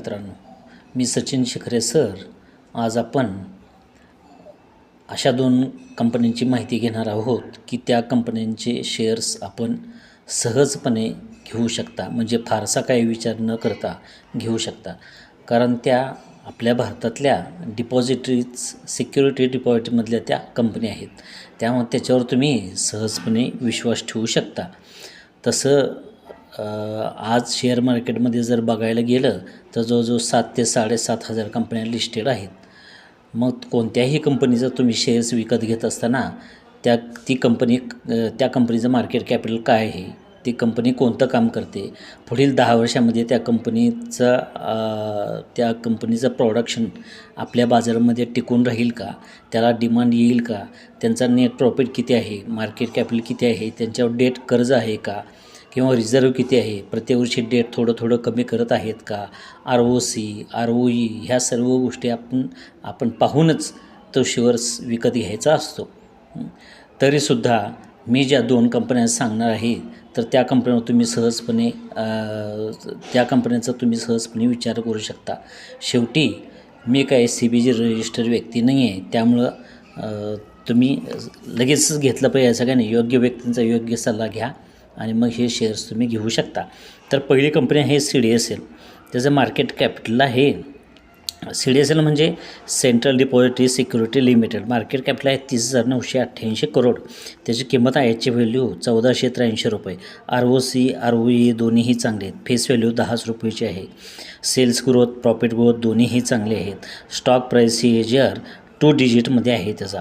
मित्रांनो मी सचिन शिखरे सर. आज आपण अशा दोन कंपन्यांची माहिती घेणार आहोत की त्या कंपन्यांचे शेअर्स आपण सहजपणे घेऊ शकता म्हणजे फारसा काही विचार न करता घेऊ शकता. कारण त्या आपल्या भारतातल्या डिपॉझिटरीज सिक्युरिटी डिपॉझिटमधल्या त्या कंपन्या आहेत. त्यामुळे त्याच्यावर तुम्ही सहजपणे विश्वास ठेवू शकता. तसं आज शेअर मार्केटमध्ये जर बघायला गेलं तर जवळजवळ सात ते साडेसात हजार कंपन्या लिस्टेड आहेत. मग कोणत्याही कंपनीचा तुम्ही शेअर्स विकत घेत असताना त्या ती कंपनी त्या कंपनीचं मार्केट कॅपिटल काय आहे? ती कंपनी कोणतं काम करते? पुढील दहा वर्षामध्ये त्या कंपनीचा त्या कंपनीचं प्रोडक्शन आपल्या बाजारामध्ये टिकून राहील का? त्याला डिमांड येईल का? त्यांचा नेट प्रॉफिट किती आहे? मार्केट कॅपिटल किती आहे? त्यांच्यावर डेट कर्ज आहे का? किंवा रिझर्व किती आहे? प्रत्येक वर्षी डेट थोडं थोडं कमी करत आहेत का? R O C R O E ह्या सर्व गोष्टी आपण आपण पाहूनच तो शेअर्स विकत घ्यायचा असतो. तरीसुद्धा मी ज्या दोन कंपन्या सांगणार आहे तर त्या कंपन्यावर तुम्ही सहजपणे त्या कंपन्यांचा तुम्ही सहजपणे विचार करू शकता. शेवटी मी काय सी बी जी रजिस्टर व्यक्ती नाही आहे त्यामुळं तुम्ही लगेचच घेतलं पाहिजे असं नाही. योग्य व्यक्तींचा योग्य सल्ला घ्या. आणि मग हे शेअर्स तुम्ही घेऊ शकता. तर पहिली कंपनी आहे सी डी एस एल त्याचं मार्केट कॅपिटल आहे. सी डी एस एल म्हणजे central depository security limited market capital आहे तीस हजार नऊशे अठ्ठ्याऐंशी करोड त्याची किंमत आहे याची व्हॅल्यू चौदाशे त्र्याऐंशी रुपये. R O C R O E दोन्हीही चांगले आहेत. फेस व्हॅल्यू दहाच रुपयेची आहे. सेल्स ग्रोथ प्रॉफिट ग्रोथ दोन्हीही चांगले आहेत. Stock price C A G R two डिजिटमध्ये आहे त्याचा.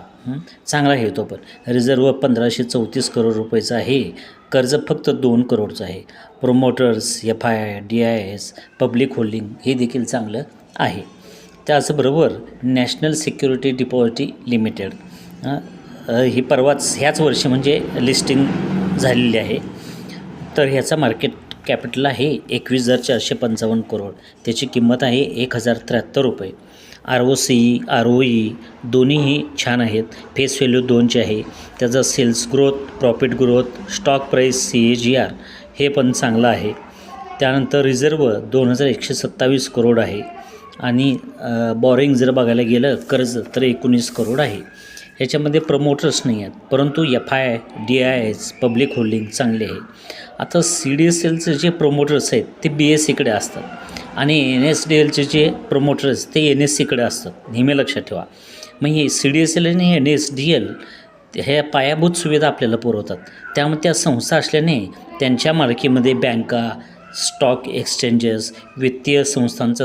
चांगला आहे तो पण. रिझर्व पंधराशे चौतीस करोड रुपयेचा आहे. कर्ज फक्त दोन करोडचं आहे. Promoters F I I D I S public holding हे देखील चांगलं आहे. त्याचबरोबर नॅशनल सिक्युरिटी डिपॉझिटी लिमिटेड ही? परवाच ह्याच वर्षी म्हणजे लिस्टिंग झालेली आहे. तर ह्याचा मार्केट कॅपिटल आहे एकवीस हजार चारशे पंचावन्न करोड. त्याची किंमत आहे एक हजार त्र्याहत्तर रुपये. R O C R O E दोन्हीही छान आहेत. फेस व्हॅल्यू दोनचे आहे. त्याचा sales growth profit growth stock price C A G R हे पण चांगलं आहे. त्यानंतर रिझर्व दोन हजार एकशे सत्तावीस करोड आहे. आणि बॉरिंग जर बघायला गेलं कर्ज तर एकोणीस करोड आहे. ह्याच्यामध्ये प्रमोटर्स नाही आहेत. परंतु F I D I S public holding चांगले आहे. आता सी डी एस एलचे जे प्रमोटर्स आहेत ते बी एस सीकडे असतात. आणि एन एस डी एलचे जे प्रमोटर्स ते एन एस सीकडे असतात. नेहमी लक्षात ठेवा. मग हे सी डी एस एल आणि एन एस डी एल ह्या पायाभूत सुविधा आपल्याला पुरवतात. त्यामुळे त्या संस्था असल्याने त्यांच्या मालकीमध्ये बँका स्टॉक एक्सचेंजेस वित्तीय संस्थांचा